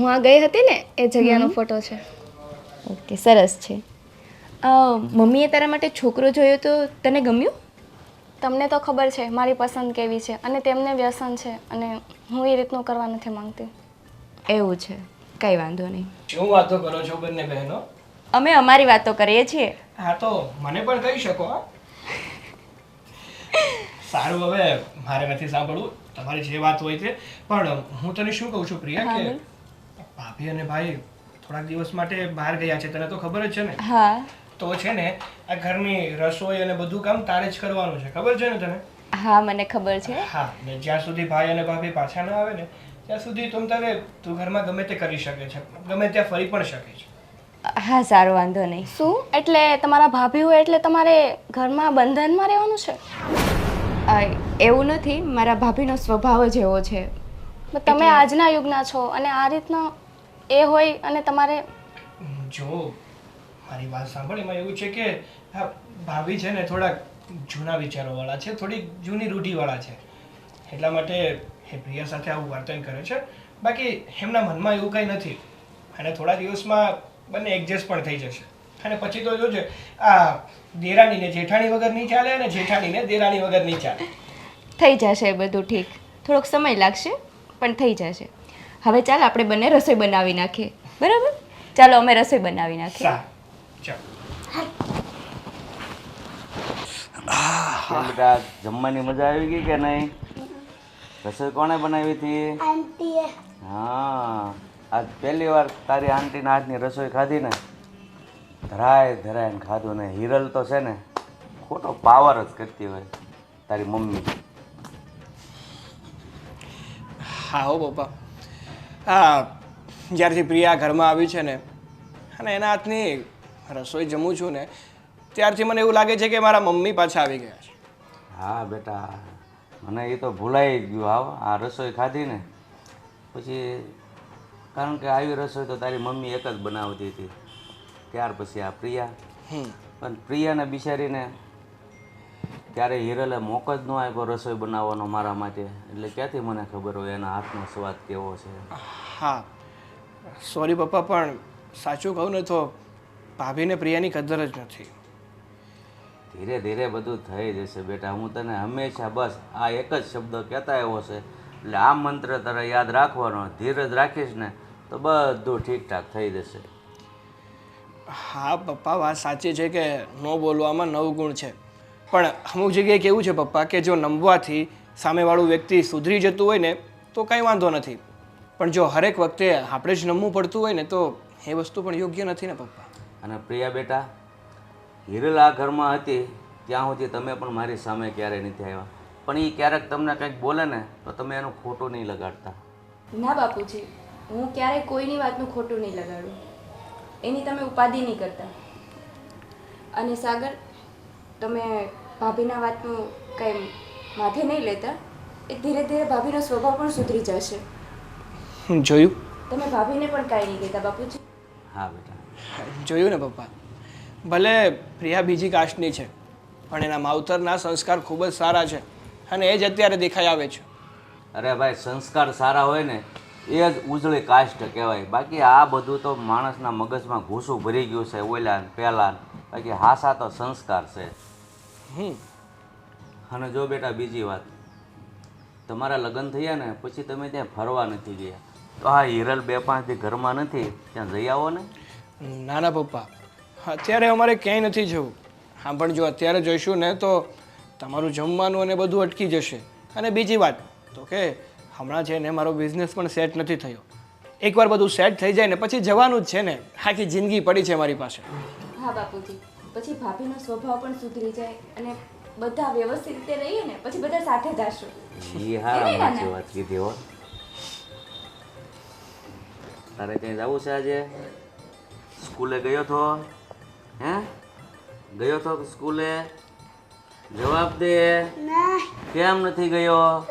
હું આ ગઈ હતી ને એ જગ્યાનો ફોટો છે. ઓકે સરસ છે. મમ્મીએ તારા માટે છોકરો જોયો તો તને ગમ્યું? તમને તો ખબર છે મારી પસંદ કેવી છે અને તેમને વ્યસન છે અને હું એ રીતનું કરવા નથી માંગતી. એવું છે કંઈ વાંધો નહીં. શું વાતો કરો છો બંને બહેનો? અમે અમારી વાતો કરીએ છીએ. હા તો મને પણ કહી શકો હા. સારું હવે મારે નથી સાંભળવું તમારી જે વાત હોય તે. પણ હું તને શું કહું છું પ્રિયા કે ભાભી અને ભાઈ થોડાક દિવસ માટે બહાર ગયા છે તને તો ખબર જ છે ને? હા. તો છે ને આ ઘરની રસોઈ અને બધું કામ તારે જ કરવાનું છે ખબર છે ને તને? હા મને ખબર છે. હા ને જ્યાં સુધી ભાઈ અને ભાભી પાછા ન આવે ને ત્યાં સુધી તું તારે તું ઘરમાં ગમે તે કરી શકે છે ગમે ત્યાં ફરી પણ શકે છે. હા સારો વાંધો નહીં. શું? એટલે તમારા ભાભી હોય એટલે તમારે ઘરમાં બંધનમાં રહેવાનું છે? એવું નથી. મારા ભાભીનો સ્વભાવ જ એવો છે. તમે આજના યુગના છો અને આ રીતના એ હોય અને તમારે જો મારી વાત સાંભળ એમાં એવું છે કે હા ભાભી છે ને થોડાક જૂના વિચારોવાળા છે થોડી જૂની રૂઢિવાળા છે. એટલા માટે એ પ્રિયા સાથે આવું વર્તન કરે છે. બાકી એમના મનમાં એવું કંઈ નથી. અને થોડા દિવસમાં બંને એડજસ્ટ પણ થઈ જશે. અને પછી તો જોજે આ દેરાણીને જેઠાણી વગર નહીં ચાલે અને જેઠાણીને દેરાણી વગર નહીં ચાલે. થઈ જશે બધું ઠીક. થોડોક સમય લાગશે પણ થઈ જશે. હવે ચાલ આપણે બંને રસોઈ બનાવી નાખીએ. બરાબર? ચાલો અમે રસોઈ બનાવી નાખીએ. બેટા જમવાની મજા આવી ગઈ કે નહીં? રસોઈ કોણે બનાવી હતી? હા આજ પહેલી વાર તારી આંટીના હાથની રસોઈ ખાધી ને. ધરાય ધરાય ને ખાધું ને. હિરલ તો છે ને ખોટો પાવર જ કરતી હોય તારી મમ્મી. હા હો પપ્પા. હા જ્યારથી પ્રિયા ઘરમાં આવી છે ને અને એના હાથની રસોઈ જમું છું ને ત્યારથી મને એવું લાગે છે કે મારા મમ્મી પાછા આવી ગયા છે. હા બેટા મને એ તો ભૂલાઈ ગયું હાવ. આ રસોઈ ખાધી ને પછી કારણ કે આવી રસોઈ તો તારી મમ્મી એક જ બનાવતી હતી. ત્યાર પછી આ પ્રિયા. પણ પ્રિયાને બિચારીને ત્યારે હિરલે મોક જ ન આપ્યો રસોઈ બનાવવાનો મારા માટે. એટલે ક્યાંથી મને ખબર હોય એના હાથનો સ્વાદ કેવો છે? હા. સોરી પપ્પા પણ સાચું કહું ને તો ભાભીને પ્રિયાની કદર જ નથી. ધીરે ધીરે બધું થઈ જશે બેટા. હું તને હંમેશા બસ આ એક જ શબ્દ કહેતા આવ્યો છે. એટલે આ મંત્ર તારે યાદ રાખવાનો. ધીરજ રાખીશ ને તો બધું ઠીકઠાક થઈ જશે. હા પપ્પા વાત સાચી છે કે ન બોલવામાં નવ ગુણ છે. પણ અમુક જગ્યાએ કેવું છે પપ્પા કે જો નમવાથી સામેવાળું વ્યક્તિ સુધરી જતું હોય ને તો કંઈ વાંધો નથી. પણ જો હરેક વખતે આપણે જ નમવું પડતું હોય ને તો એ વસ્તુ પણ યોગ્ય નથી ને પપ્પા. અને પ્રિયા બેટા હિરલ આ ઘરમાં હતી ત્યાં સુધી તમે પણ મારી સામે ક્યારેય નથી આવ્યા. પણ એ ક્યારેક તમને કંઈક બોલે ને તો તમે એનું ખોટું નહીં લગાડતા. ના બાપુજી હું ક્યારેય કોઈની વાતનું ખોટું નહીં લગાડું. એની તમે ઉપાધિ નહીં કરતા. અને સાગર તમે ભાભીના વાતનું કંઈ માથે નહીં લેતા એ ધીરે ધીરે ભાભીનો સ્વભાવ પણ સુધરી જશે. જોયું? તમે ભાભીને પણ કાંઈ નહીં કહેતા બાપુજી. હા બેટા. જોયું ને પપ્પા? ભલે પ્રિયા બીજી કાસ્ટની છે પણ એના માવતરના સંસ્કાર ખૂબ જ સારા છે અને એ જ અત્યારે દેખાઈ આવે છે. અરે ભાઈ સંસ્કાર સારા હોય ને એ જ ઉજળી કાષ્ટ કહેવાય. બાકી આ બધું તો માણસના મગજમાં ઘૂસું ભરી ગયું છે ઓલા પહેલાં બાકી હાસા તો સંસ્કાર છે. હમ. અને જો બેટા બીજી વાત. તમારા લગ્ન થયા ને પછી તમે ત્યાં ફરવા નથી ગયા. તો આ હિરલ બે પાંચથી ઘરમાં નથી ત્યાં જઈ આવો ને. ના ના પપ્પા. અત્યારે અમારે ક્યાંય નથી જવું. હા પણ જો અત્યારે જઈશું ને તો તમારું જમવાનું અને બધું અટકી જશે. અને બીજી વાત તો કે હમણાં છે ને મારો બિઝનેસ પણ સેટ નથી થયો. એકવાર બધું સેટ થઈ જાય ને પછી જવાનું જ છે ને. આખી જિંદગી પડી છે મારી પાસે. હા બાપુજી. પછી ભાભીનો સ્વભાવ પણ સુધરી જાય અને બધા વ્યવસ્થિત રીતે રહીએ ને પછી બધા સાથે જશું. જી હા સાચી વાત કીધી હો. તારે ક્યાંય જવું છે આજે? સ્કૂલે ગયો તો? હે? ગયો તો સ્કૂલે? જવાબ દે. કેમ નથી ગયો?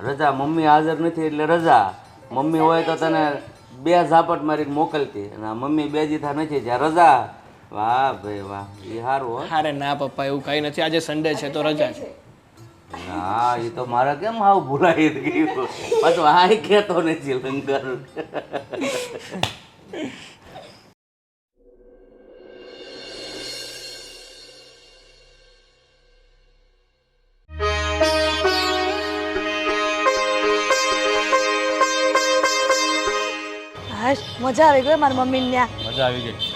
રજા. મમ્મી હાજર નથી એટલે રજા. મમ્મી હોય તો તને બે ઝાપટ મારી મોકલતી. અને મમ્મી બે જીથા નથી જ્યાં રજા. વાહ ભાઈ વાહ એ સારું હો. અરે ના પપ્પા એવું કઈ નથી. આજે સન્ડે છે તો રજા છે. હા એ તો મારે કેમ આવું ભૂલાઈ ગયું? પાછું આ કહેતો નથી લંગર. મજા આવી ગઈ મારી મમ્મીને ત્યાં. મજા આવી ગઈ.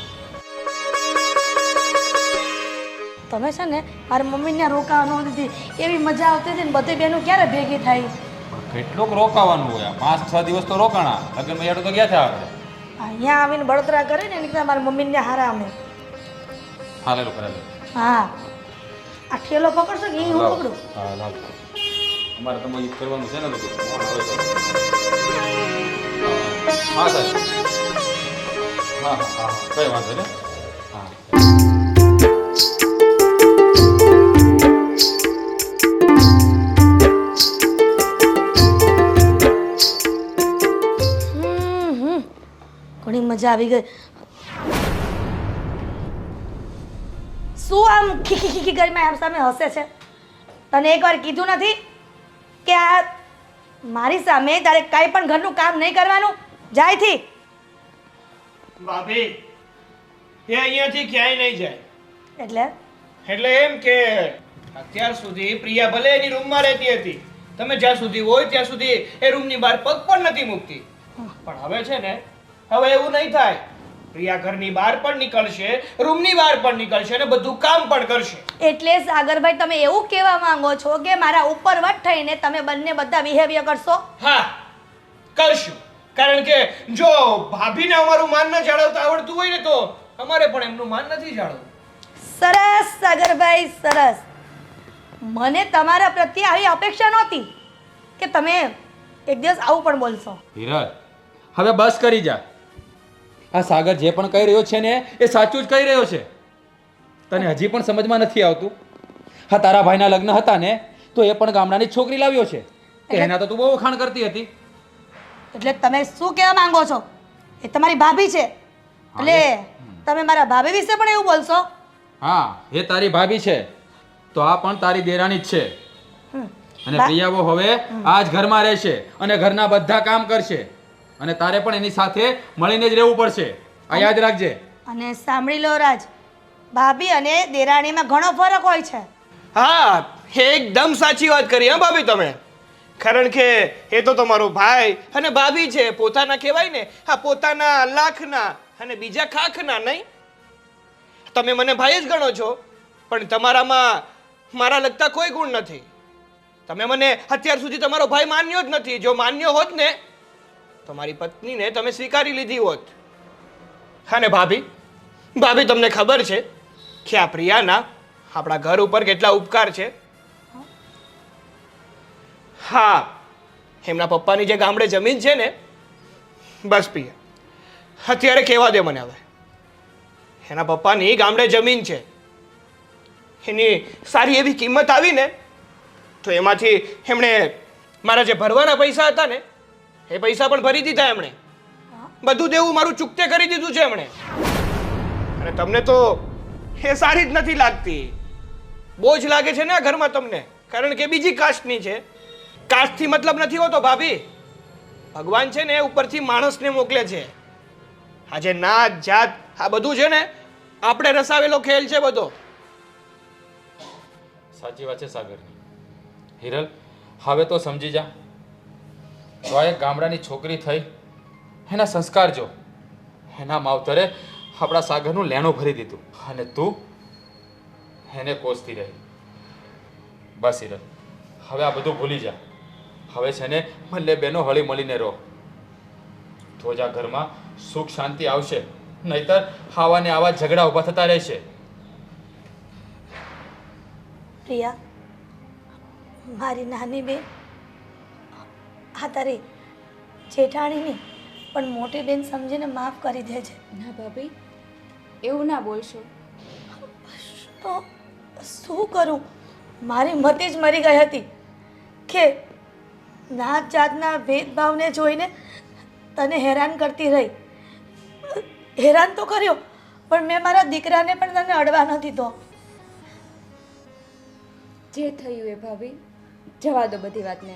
તમે છે ને મારી મમ્મીને રોકાવાનું રોકાવા નહોતી એવી મજા આવતી હતી ને બધી બહેનો ક્યારે ભેગી થાય? કેટલુંક રોકાવાનું હોય. પાંચ છ દિવસ તો રોકાણા. લગ્નમાં યાર તો ગયા થયા આપણે? અહીંયા આવીને બળતરા કરે ને એની મારી મમ્મીને હારા અમે. કરેલું હા. આ ઠેલો પકડશો કે હું પકડું? હા લાવ. અમારે તમારે યુઝ કરવાનું છે ને બધું. હા સાહેબ. હા હા હા. કઈ વાંધો ને મજા આવી ગઈ. શું આમ ખીખી ખીખી કરીને આમ સામે હસે છે? તને એકવાર કીધું નથી કે આ મારી સામે તારે કાંઈ પણ ઘરનું કામ નહીં કરવાનું? જાય થી ભાભી એ અહીંયાથી ક્યાંય નહીં જાય. એટલે? એટલે એમ કે અત્યાર સુધી પ્રિયા ભલે એની રૂમમાં રહેતી હતી તમે જ્યાં સુધી હોય ત્યાં સુધી એ રૂમની બહાર પગ પણ નથી મૂકતી. પણ હવે છે ને હવે એવું નહીં થાય. પ્રિયા ઘરની બહાર પણ નીકળશે રૂમની બહાર પણ નીકળશે અને બધું કામ પણ કરશે. એટલે સાગરભાઈ તમે એવું કહેવા માંગો છો કે મારા ઉપર વટ થઈને તમે બંને બધા બિહેવિયર કરશો? હા કરશું. કારણ કે જો ભાભીને અમારું માન ન જાળવતા આવડતું હોય ને તો અમારે પણ એમનું માન નથી જાળવવું. સરસ સાગરભાઈ સરસ. મને તમારા પ્રત્યે આવી અપેક્ષા નહોતી કે તમે એક દિવસ આવું પણ બોલશો. હિરલ હવે બસ કરી જા. આ સાગર જે પણ કહી રહ્યો છે ને એ સાચું જ કહી રહ્યો છે. તને હજી પણ સમજમાં નથી આવતું? હા તારા ભાઈના લગ્ન હતા ને તો એ પણ ગામડાની છોકરી લાવ્યો છે. એના તો તું બહુ વખાણ કરતી હતી. એટલે તમે શું કહેવા માંગો છો? એ તમારી ભાભી છે. એટલે તમે મારા ભાભી વિશે પણ એવું બોલશો? હા એ તારી ભાભી છે. તો આ પણ તારી દેરાણી જ છે. અને પ્રિયાવો હવે આ જ ઘરમાં રહેશે અને ઘરના બધા કામ કરશે. અને તારે પણ એની સાથે મળીને જ રહેવું પડશે. આ યાદ રાખજે. અને સાંભળી લો રાજ ભાભી અને દેરાણીમાં ઘણો ફરક હોય છે. હા એકદમ સાચી વાત કરી હા ભાભી તમે? કારણ કે એ તો તમારો ભાઈ અને ભાભી છે પોતાના કહેવાય ને હા પોતાના લાખના અને બીજા ખાખના નહીં? તમે મને ભાઈ જ ગણો છો પણ તમારામાં મારા લગતા કોઈ ગુણ નથી. તમે મને અત્યાર સુધી તમારો ભાઈ માન્યો જ નથી જો માન્યો હોત ને તો મારી પત્નીને તમે સ્વીકારી લીધી હોત. હા ને ભાભી ભાભી તમને ખબર છે કે આ પ્રિયાના આપણા ઘર ઉપર કેટલા ઉપકાર છે? હા, એમના પપ્પાની જે ગામડે જમીન છે ને, બસ પ્રિયા, અત્યારે કહેવા દે મને હવે. એના પપ્પાની ગામડે જમીન છે. એની સારી એવી કિંમત આવી ને તો એમાંથી એમણે મારા જે ભરવાના પૈસા હતા ને એ પૈસા પણ ભરી દીધા એમણે. બધું દેવું મારું ચૂકતે કરી દીધું છે એમણે. અને તમને તો એ સારી જ નથી લાગતી. બોજ લાગે છે ને આ ઘરમાં તમને. કારણ કે બીજી કાસ્ટની છે. કાસ્ટથી મતલબ નથી હોતો ભાભી. ભગવાન છે ને એ ઉપરથી માણસને મોકલે છે. આ જે નાત જાત આ બધું છે ને આપણે રસાવેલો ખેલ છે બધો. સાચી વાત છે સાગરની હિરલ હવે તો સમજી જા. તો આ એક ગામડાની છોકરી થઈ, એના સંસ્કાર જો, એના માવતરે આપણા સાગરનું લેણું ભરી દીધું અને તું એને કોસતી રહી. બસ હિરલ, હવે આ બધું ભૂલી જા. હવે છે ને બંને બેનો હળી મળીને રહો. તો જ આ ઘરમાં સુખ શાંતિ આવશે, નહીતર આવા ને આવા ઝઘડા ઊભા થતા રહેશે. પ્રિયા, મારી નાની બેન આ તારી જેઠાણીની. પણ મોટી બેન સમજીને માફ કરી દે છે. ના ભાભી એવું ના બોલશો. તો શું કરું? મારી મતિ જ મરી ગઈ હતી કે નાત જાતના ભેદભાવને જોઈને તને હેરાન કરતી રહી. હેરાન તો કર્યો પણ મેં મારા દીકરાને પણ તને અડવા ન દીધો. જે થયું એ ભાભી જવા દો બધી વાતને.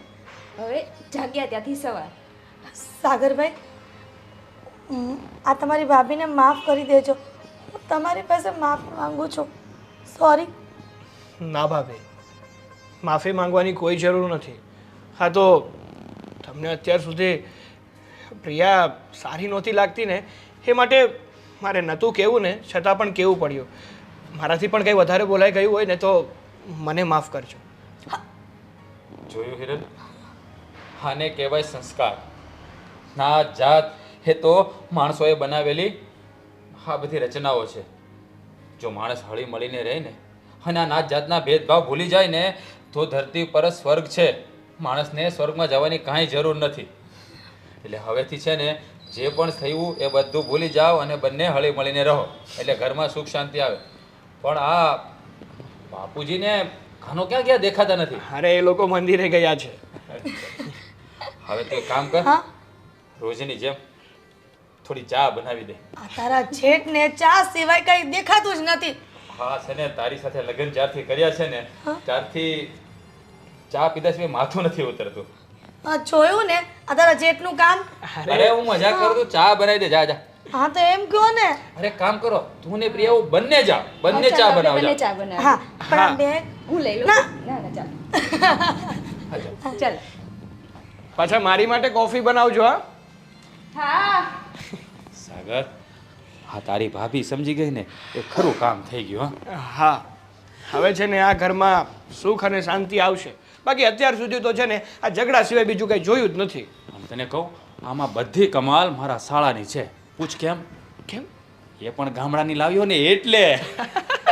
હવે જાગ્યા ત્યાંથી સવાર. સાગરભાઈ આ તમારી ભાભીને માફ કરી દેજો. હું તમારી પાસે માફ માંગુ છું. સોરી ના ભાભી માફી માંગવાની કોઈ જરૂર નથી. હા તો તમને અત્યાર સુધી પ્રિયા સારી નહોતી લાગતી ને એ માટે મારે નહોતું કહેવું ને છતાં પણ કહેવું પડ્યું. મારાથી પણ કંઈ વધારે બોલાઈ ગયું હોય ને તો મને માફ કરજો. જોયું હિરલ? આને કહેવાય સંસ્કાર. ના જાત એ તો માણસોએ બનાવેલી આ બધી રચનાઓ છે. જો માણસ હળી મળીને રહે ને, અને આ નાત જાતના ભેદભાવ ભૂલી જાય ને, તો ધરતી પર સ્વર્ગ છે. માણસને સ્વર્ગમાં જવાની કાંઈ જરૂર નથી. એટલે હવેથી છે ને, જે પણ થયું એ બધું ભૂલી જાઓ અને બંને હળી મળીને રહો. એટલે ઘરમાં સુખ શાંતિ આવે. પણ આ બાપુજીને ઘણો ક્યાં ગયા દેખાતા નથી? અરે, એ લોકો મંદિરે ગયા છે. હવે તું એક કામ કર. હા? રોજની જેમ થોડી ચા બનાવી દે. આ તારા જેઠને ચા સિવાય કઈ દેખાતું જ નથી. હા છે ને તારી સાથે લગ્ન જ્યારથી કર્યા છે ને ત્યારથી ચા પીધા સિવાય માથું નથી ઉતરતું. આ જોયું ને આ તારા જેઠનું કામ? અરે હું મજાક કરું છું. ચા બનાવી દે જા જા. હા તો એમ કહો ને. અરે કામ કરો. તું ને પ્રિયા હું બંને જા. બંને ચા ચાલો, બંને જા ચા બનાવ હા પણ બે હું લઈ લઉં. ના. ના ચાલો. હા, જા. ચાલ. પાછા મારી માટે કોફી બનાવજો હા? હા. સાગર હા તારી ભાભી સમજી ગઈ ને એ ખરું કામ થઈ ગયું હા? હા. હવે છે ને આ ઘરમાં સુખ અને શાંતિ આવશે. બાકી અત્યાર સુધી તો છે ને આ ઝઘડા સિવાય બીજું કંઈ જોયું જ નથી. આમ તને કહું આમાં બધી કમાલ મારા શાળાની છે. પૂછ કેમ? કેમ? એ પણ ગામડાની લાવ્યો ને એટલે.